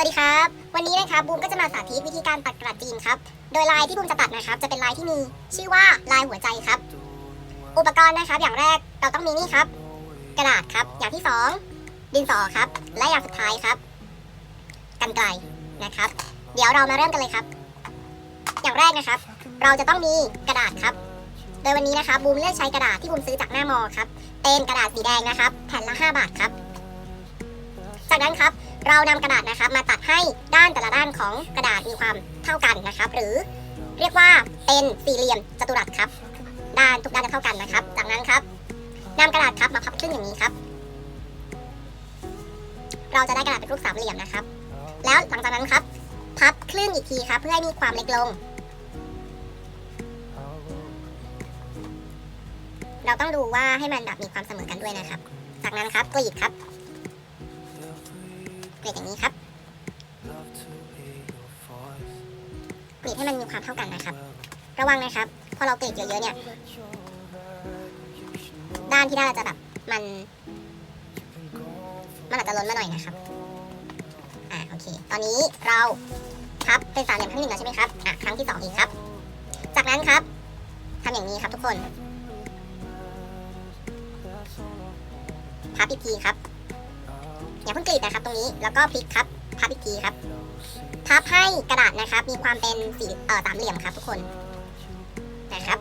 สวัสดีครับ วันนี้นะครับบูมก็จะมาสาธิตวิธีการตัดกระดาษจีนครับ โดยลายที่บูมจะตัดนะครับ จะเป็นลายที่มีชื่อว่าลายหัวใจครับ อุปกรณ์นะครับ อย่างแรกเราต้องมีนี่ครับ กระดาษครับ อย่างที่สองดินสอครับ และอย่างสุดท้ายครับกันไกลนะครับ เดี๋ยวเรามาเริ่มกันเลยครับ อย่างแรกนะครับ เราจะต้องมีกระดาษครับ โดยวันนี้นะครับบูมเลือกใช้กระดาษที่บูมซื้อจากหน้ามอครับ เป็นกระดาษสีแดงนะครับ แผ่นละ 5 บาทครับ จากนั้นครับเรานำกระดาษนะครับมาตัดให้ด้านแต่ละด้านของกระดาษมีความเท่ากันนะครับ หรือเรียกว่าเป็นสี่เหลี่ยมจัตุรัสครับ ด้านทุกด้านจะเท่ากันนะครับ จากนั้นครับนำกระดาษครับมาพับครึ่งอย่างนี้ครับ เราจะได้กระดาษเป็นรูปสามเหลี่ยมนะครับ แล้วหลังจากนั้นครับ พับครึ่งอีกทีครับเพื่อให้มีความเล็กลง เราต้องดูว่าให้มันแบบมีความเสมอกันด้วยนะครับ จากนั้นครับกรีดครับ กรีดอย่างนี้ครับกรีดให้มันมีความเท่ากันนะครับ ระวังนะครับ พอเรากรีดเยอะๆเนี่ย ด้านที่ได้เราจะแบบมัน มันอาจจะล้นมาหน่อยนะครับ อ่าโอเค ตอนนี้เราพับเป็นสามเหลี่ยมครั้งหนึ่งแล้วใช่ไหมครับ อะครั้งที่สองอีกครับ จากนั้นครับทำอย่างนี้ครับทุกคนพับอีกทีครับ อย่าเพิ่งกรีดนะครับตรงนี้แล้วก็พลิกครับพับอีกทีครับ พับให้กระดาษนะครับ มีความเป็นสี่เอ่อสามเหลี่ยมครับ ทุกคนนะครับ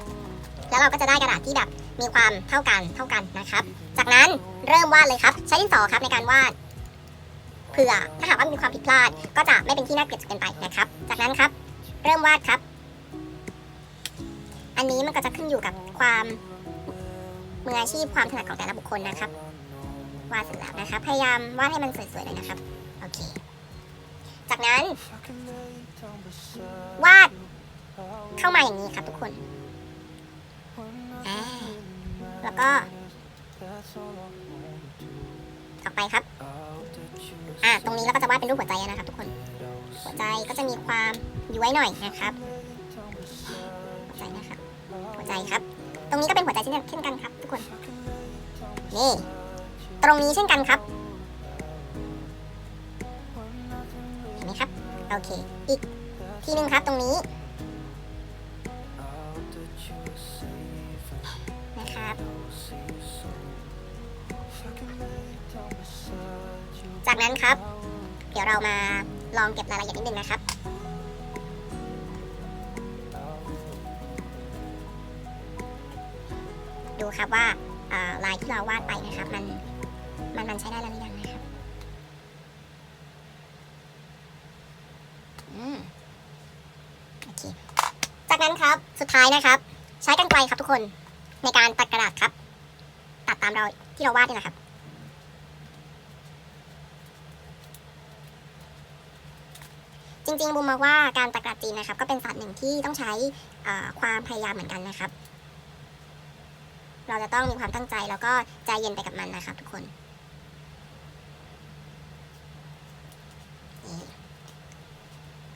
แล้วเราก็จะได้กระดาษที่แบบมีความเท่ากันเท่ากันนะครับ จากนั้นเริ่มวาดเลยครับ ใช้ดินสอครับในการวาดเผื่อถ้าหากว่ามีความผิดพลาด ก็จะไม่เป็นที่น่าเกลียดจนเกินไปนะครับ จากนั้นครับ เริ่มวาดครับ อันนี้มันก็จะขึ้นอยู่กับความมืออาชีพความถนัดของแต่ละบุคคลนะครับ วาดเสร็จแล้วนะครับ พยายามวาดให้มันสวยๆเลยนะครับ โอเค จากนั้น วาดเข้ามาอย่างนี้ครับทุกคน แล้วก็ออกไปครับ อ่า ตรงนี้เราก็จะวาดเป็นรูปหัวใจนะครับ ทุกคน หัวใจก็จะมีความย้วยหน่อยนะครับ หัวใจนะครับ หัวใจครับ ตรงนี้ก็เป็นหัวใจเช่นเช่นกันครับ ทุกคน นี่ ตรงนี้เช่นกันครับเห็นไหมครับ โอเค อีกทีหนึ่งครับตรงนี้นะครับ จากนั้นครับ เดี๋ยวเรามาลองเก็บรายละเอียดนิดนึงนะครับดูครับว่าลายที่เราวาดไปนะครับมัน มันมันใช้ได้แล้วหรือยังนะครับอืมโอเค จากนั้นครับสุดท้ายนะครับ ใช้กรรไกรครับทุกคนในการตัดกระดาษครับ ตัดตามเราที่เราวาดนี่แหละครับจริงๆบูมมองว่าการตัดกระดาษจีนนะครับ ก็เป็นศาสตร์หนึ่งที่ต้องใช้ความพยายามเหมือนกันนะครับ เราจะต้องมีความตั้งใจแล้วก็ใจเย็นไปกับมันนะครับทุกคน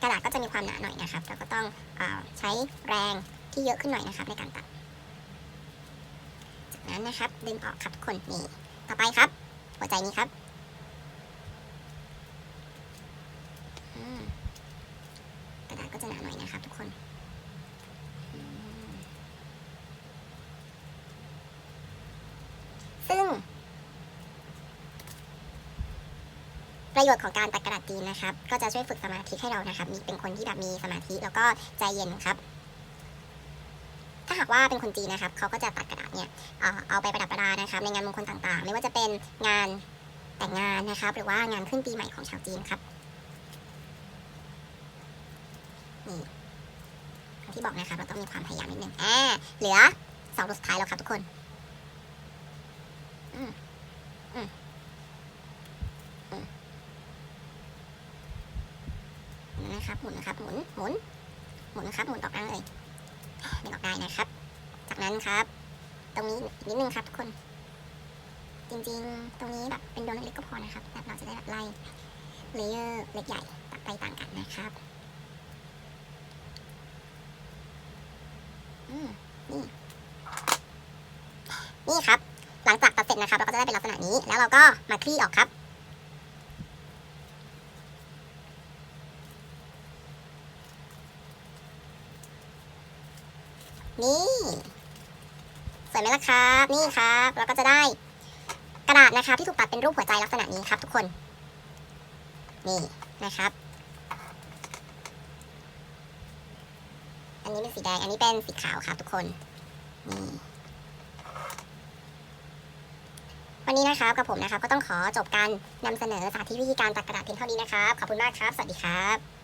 กระดาษก็ จะมีความหนาหน่อยนะครับแล้วก็ต้องอใช้แรงที่เยอะขึ้นหน่อยนะครับในการตัด จากนั้นนะครับดึงออกครับคนนี่ต่อไปครับ หัวใจนี้ครับกระดาษก็จะหนาหน่อยนะครับทุกคนซึ่ง ประโยชน์ของการตัดกระดาษจีนนะครับ ก็จะช่วยฝึกสมาธิให้เรานะครับ มีเป็นคนที่แบบมีสมาธิแล้วก็ใจเย็นครับ ถ้าหากว่าเป็นคนจีนนะครับเขาก็จะตัดกระดาษเนี่ยเอาไปประดับประดานะครับ ในงานมงคลต่างๆ ไม่ว่าจะเป็นงานแต่งงานนะครับ หรือว่างานขึ้นปีใหม่ของชาวจีนครับนี่ที่บอกนะครับเราต้องมีความพยายามนิดนึงอ่าเหลือสองรูปสุดท้ายแล้วครับทุกคน อืมอืมอืมหมุ นะครับหมุนนะครับหมุนหมุนหมุนนะครับหมุนออกได้เลยดึงออกได้นะครับ จากนั้นครับ ตรงนี้อีกนิดนึงครับทุกคน จริงๆ ตรงนี้แบบเป็นโดวงเล็กๆก็พอนะครับแบบเราจะได้แบบไล่เลเยอร์เล็กใหญ่ตัดไปต่างกันนะครับอืมนี่นี่ครับ หลังจากตัดเสร็จนะครับ เราก็จะได้เป็นลักษณะนี้แล้วเราก็มาคลี่ออกครับ นี่สวยไหมล่ะครับ นี่ครับแล้วก็จะได้กระดาษนะครับที่ถูกตัดเป็นรูปหัวใจลักษณะนี้ครับ ทุกคน นี่นะครับ อันนี้เป็นสีแดง อันนี้เป็นสีขาวครับทุกคน นี่วันนี้นะครับกับผมนะครับ ก็ต้องขอจบการนำเสนอสาธิตวิธีการตัดกระดาษเพียงเท่านี้นะครับ ขอบคุณมากครับ สวัสดีครับ